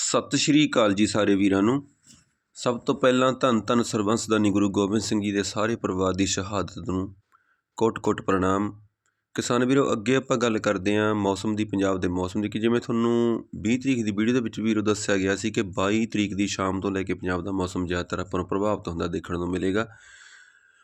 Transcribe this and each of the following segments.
ਸਤਿ ਸ਼੍ਰੀ ਅਕਾਲ ਜੀ ਸਾਰੇ ਵੀਰਾਂ ਨੂੰ। ਸਭ ਤੋਂ ਪਹਿਲਾਂ ਧੰਨ ਧੰਨ ਸਰਬੰਸਦਾਨੀ ਗੁਰੂ ਗੋਬਿੰਦ ਸਿੰਘ ਜੀ ਦੇ ਸਾਰੇ ਪਰਿਵਾਰ ਦੀ ਸ਼ਹਾਦਤ ਨੂੰ ਕੋਟ-ਕੋਟ ਪ੍ਰਣਾਮ। ਕਿਸਾਨ ਵੀਰੋ, ਅੱਗੇ ਆਪਾਂ ਗੱਲ ਕਰਦੇ ਹਾਂ ਮੌਸਮ ਦੀ, ਪੰਜਾਬ ਦੇ ਮੌਸਮ ਦੀ, ਕਿ ਜਿਵੇਂ ਤੁਹਾਨੂੰ 20 ਤਰੀਕ ਦੀ ਵੀਡੀਓ ਦੇ ਵਿੱਚ ਵੀਰੋ ਦੱਸਿਆ ਗਿਆ ਸੀ ਕਿ 22 ਤਰੀਕ ਦੀ ਸ਼ਾਮ ਤੋਂ ਲੈ ਕੇ ਪੰਜਾਬ ਦਾ ਮੌਸਮ ਜ਼ਿਆਦਾਤਰ ਆਪਾਂ ਨੂੰ ਪ੍ਰਭਾਵਿਤ ਹੁੰਦਾ ਦੇਖਣ ਨੂੰ ਮਿਲੇਗਾ।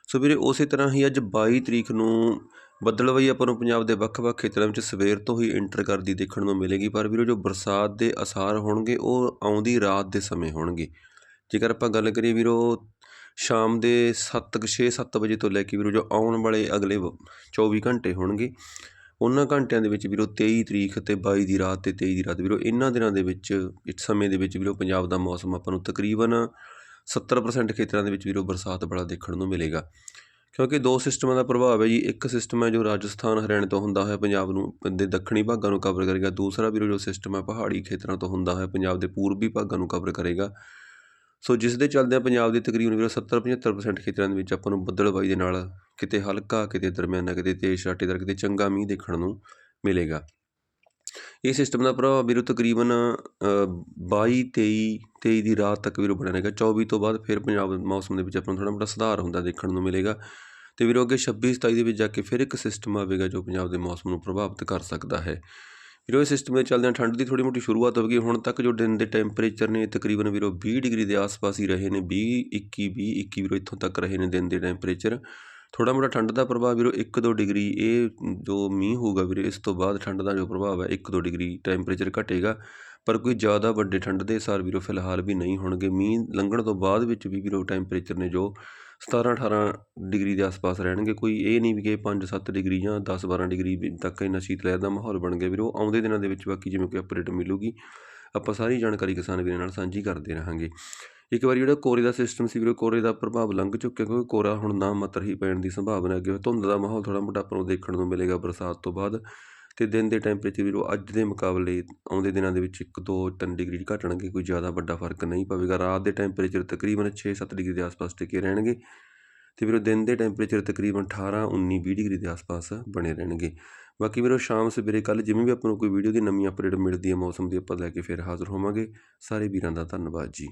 ਸੋ ਵੀਰੇ, ਉਸੇ ਤਰ੍ਹਾਂ ਹੀ ਅੱਜ 22 ਤਰੀਕ ਨੂੰ ਬੱਦਲਵਾਈ ਆਪਾਂ ਨੂੰ ਪੰਜਾਬ ਦੇ ਵੱਖ-ਵੱਖ ਖੇਤਰਾਂ ਵਿੱਚ ਸਵੇਰ ਤੋਂ ਹੀ ਇੰਟਰ ਕਰਦੀ ਦੇਖਣ ਨੂੰ ਮਿਲੇਗੀ, ਪਰ ਵੀਰੋ ਜੋ ਬਰਸਾਤ ਦੇ ਅਸਾਰ ਹੋਣਗੇ, ਉਹ ਆਉਂਦੀ ਰਾਤ ਦੇ ਸਮੇਂ ਹੋਣਗੇ। ਜੇਕਰ ਆਪਾਂ ਗੱਲ ਕਰੀਏ ਵੀਰੋ ਸ਼ਾਮ ਦੇ 7 6 7 ਵਜੇ ਤੋਂ ਲੈ ਕੇ ਵੀਰੋ ਜੋ ਆਉਣ ਵਾਲੇ ਅਗਲੇ 24 ਘੰਟੇ ਹੋਣਗੇ, ਉਹਨਾਂ ਘੰਟਿਆਂ ਦੇ ਵਿੱਚ ਵੀਰੋ 23 ਤਰੀਕ ਤੇ 22 ਦੀ ਰਾਤ ਤੇ 23 ਦੀ ਰਾਤ। ਵੀਰੋ ਇਹਨਾਂ ਦਿਨਾਂ ਦੇ ਵਿੱਚ, ਇਸ ਸਮੇਂ ਦੇ ਵਿੱਚ ਵੀਰੋ ਪੰਜਾਬ ਦਾ ਮੌਸਮ ਆਪਾਂ ਨੂੰ ਤਕਰੀਬਨ 70% ਖੇਤਰਾਂ ਦੇ ਵਿੱਚ ਵੀਰੋ ਬਰਸਾਤ ਵਾਲਾ ਦੇਖਣ ਨੂੰ ਮਿਲੇਗਾ। ਕਿਉਂਕਿ ਦੋ ਸਿਸਟਮਾਂ ਦਾ ਪ੍ਰਭਾਵ ਹੈ ਜੀ। ਇੱਕ ਸਿਸਟਮ ਹੈ ਜੋ ਰਾਜਸਥਾਨ, ਹਰਿਆਣੇ ਤੋਂ ਹੁੰਦਾ ਹੋਇਆ ਪੰਜਾਬ ਨੂੰ, ਦੇ ਦੱਖਣੀ ਭਾਗਾਂ ਨੂੰ ਕਵਰ ਕਰੇਗਾ। ਦੂਸਰਾ ਵੀਰੋ, ਜੋ ਸਿਸਟਮ ਹੈ ਪਹਾੜੀ ਖੇਤਰਾਂ ਤੋਂ ਹੁੰਦਾ ਹੋਇਆ ਪੰਜਾਬ ਦੇ ਪੂਰਬੀ ਭਾਗਾਂ ਨੂੰ ਕਵਰ ਕਰੇਗਾ। ਸੋ ਜਿਸ ਦੇ ਚੱਲਦਿਆਂ ਪੰਜਾਬ ਦੇ ਤਕਰੀਬਨ ਵੀਰੋ 70 75% ਖੇਤਰਾਂ ਦੇ ਵਿੱਚ ਆਪਾਂ ਨੂੰ ਬੱਦਲਬਾਈ ਦੇ ਨਾਲ ਕਿਤੇ ਹਲਕਾ, ਕਿਤੇ ਦਰਮਿਆਨਾ, ਕਿਤੇ ਤੇਜ਼ ਛਾਟੇਦਾਰ ਕਿਤੇ ਚੰਗਾ ਮੀਂਹ ਦੇਖਣ ਨੂੰ ਮਿਲੇਗਾ। ਇਹ ਸਿਸਟਮ ਦਾ ਪ੍ਰਭਾਵ ਵੀਰੋ ਤਕਰੀਬਨ 22 23 ਤੇਈ ਦੀ ਰਾਤ ਤੱਕ ਵੀਰੋ ਬਣਿਆ ਰਹੇਗਾ। 24 ਤੋਂ ਬਾਅਦ ਫਿਰ ਪੰਜਾਬ ਮੌਸਮ ਦੇ ਵਿੱਚ ਆਪਾਂ ਨੂੰ ਥੋੜ੍ਹਾ ਮੋਟਾ ਸੁਧਾਰ ਹੁੰਦਾ ਦੇਖਣ ਨੂੰ ਮਿਲੇਗਾ। ਤੇ ਵੀਰੋ ਅੱਗੇ 26 27 ਦੇ ਵਿੱਚ ਜਾ ਕੇ ਫਿਰ ਇੱਕ ਸਿਸਟਮ ਆਵੇਗਾ ਜੋ ਪੰਜਾਬ ਦੇ ਮੌਸਮ ਨੂੰ ਪ੍ਰਭਾਵਿਤ ਕਰ ਸਕਦਾ ਹੈ। ਵੀਰੋ ਇਹ ਸਿਸਟਮ ਦੇ ਚੱਲਦਿਆਂ ਠੰਡ ਦੀ ਥੋੜੀ ਮੋਟੀ ਸ਼ੁਰੂਆਤ ਹੋਵੇਗੀ ਹੁਣ ਤੱਕ ਜੋ ਦਿਨ ਦੇ ਟੈਂਪਰੇਚਰ ਨੇ ਤਕਰੀਬਨ ਵੀਰੋ 20 ਡਿਗਰੀ ਦੇ ਆਸ-ਪਾਸ ਹੀ ਰਹੇ ਨੇ। 20 21 20 21 ਵੀਰੋ ਇੱਥੋਂ ਤੱਕ ਰਹੇ ਨੇ ਦਿਨ ਦੇ ਟੈਂਪਰੇਚਰ ਥੋੜ੍ਹਾ ਮੋਟਾ ਠੰਡ ਦਾ ਪ੍ਰਭਾਵ ਵੀਰੋ 1-2 ਡਿਗਰੀ, ਇਹ ਜੋ ਮੀਂਹ ਹੋਊਗਾ ਵੀਰੇ, ਇਸ ਤੋਂ ਬਾਅਦ ਠੰਡ ਦਾ ਜੋ ਪ੍ਰਭਾਵ ਹੈ 1-2 ਡਿਗਰੀ ਟੈਂਪਰੇਚਰ ਘਟੇਗਾ। ਪਰ ਕੋਈ ਜ਼ਿਆਦਾ ਵੱਡੇ ਠੰਡ ਦੇ ਅਸਰ ਵੀਰੋ ਫਿਲਹਾਲ ਵੀ ਨਹੀਂ ਹੋਣਗੇ। ਮੀਂਹ ਲੰਘਣ ਤੋਂ ਬਾਅਦ ਵਿੱਚ ਵੀ ਵੀਰੋ ਟੈਂਪਰੇਚਰ ਨੇ ਜੋ 17-18 ਡਿਗਰੀ ਦੇ ਆਸ-ਪਾਸ ਰਹਿਣਗੇ, ਕੋਈ ਇਹ ਨਹੀਂ ਵੀ ਕਿ 5-7 ਡਿਗਰੀ ਜਾਂ 10-12 ਡਿਗਰੀ ਤੱਕ ਇੰਨਾ ਸ਼ੀਤ ਲਹਿਰ ਦਾ ਮਾਹੌਲ ਬਣ ਗਿਆ ਵੀਰੋ। ਆਉਂਦੇ ਦਿਨਾਂ ਦੇ ਵਿੱਚ ਬਾਕੀ ਜਿਵੇਂ ਕੋਈ ਅਪਡੇਟ ਮਿਲੂਗੀ, ਆਪਾਂ ਸਾਰੀ ਜਾਣਕਾਰੀ ਕਿਸਾਨ ਵੀਰਾਂ ਨਾਲ ਸਾਂਝੀ ਕਰਦੇ ਰਹਾਂਗੇ। ਇੱਕ ਵਾਰੀ ਜਿਹੜਾ ਕੋਰੇ ਦਾ ਸਿਸਟਮ ਸੀ ਵੀਰੋ ਕੋਰੇ ਦਾ ਪ੍ਰਭਾਵ ਲੰਘ ਚੁੱਕਿਆ ਕਿਉਂਕਿ ਕੋਰਾ ਹੁਣ ਨਾ ਮਤਰ ਹੀ ਪੈਣ ਦੀ ਸੰਭਾਵਨਾ ਅੱਗੇ ਧੁੰਦ ਦਾ ਮਾਹੌਲ ਥੋੜਾ ਮੋਟਾ ਆਪਾਂ ਨੂੰ ਦੇਖਣ ਨੂੰ ਮਿਲੇਗਾ ਬਰਸਾਤ ਤੋਂ ਬਾਅਦ ਤੇ ਦਿਨ ਦੇ ਟੈਂਪਰੇਚਰ ਵੀਰੋ ਅੱਜ ਦੇ ਮੁਕਾਬਲੇ ਆਉਂਦੇ ਦਿਨਾਂ ਦੇ ਵਿੱਚ 1 2 3 ਡਿਗਰੀ ਘਟਣਗੇ, ਕੋਈ ਜ਼ਿਆਦਾ ਵੱਡਾ ਫ਼ਰਕ ਨਹੀਂ ਪਵੇਗਾ। ਰਾਤ ਦੇ ਟੈਂਪਰੇਚਰ ਤਕਰੀਬਨ 6-7 ਡਿਗਰੀ ਦੇ ਆਸ-ਪਾਸ ਟਿਕੇ ਰਹਿਣਗੇ ਤੇ ਵੀਰੋ ਦਿਨ ਦੇ ਟੈਂਪਰੇਚਰ ਤਕਰੀਬਨ 18 19 20 ਡਿਗਰੀ ਦੇ ਆਸ-ਪਾਸ ਬਣੇ ਰਹਿਣਗੇ। ਬਾਕੀ ਵੀਰੋ, ਸ਼ਾਮ ਸਵੇਰੇ ਕੱਲ ਜਿਵੇਂ ਵੀ ਆਪਾਂ ਨੂੰ ਕੋਈ ਵੀਡੀਓ ਦੀ ਨਵੀਂ ਅਪਡੇਟ ਮਿਲਦੀ ਹੈ, ਮੌਸਮ ਦੀ ਆਪਾਂ ਲੈ ਕੇ ਫਿਰ ਹਾਜ਼ਰ ਹੋਵਾਂਗੇ। ਸਾਰੇ ਵੀਰਾਂ ਦਾ ਧੰਨਵਾਦ ਜੀ।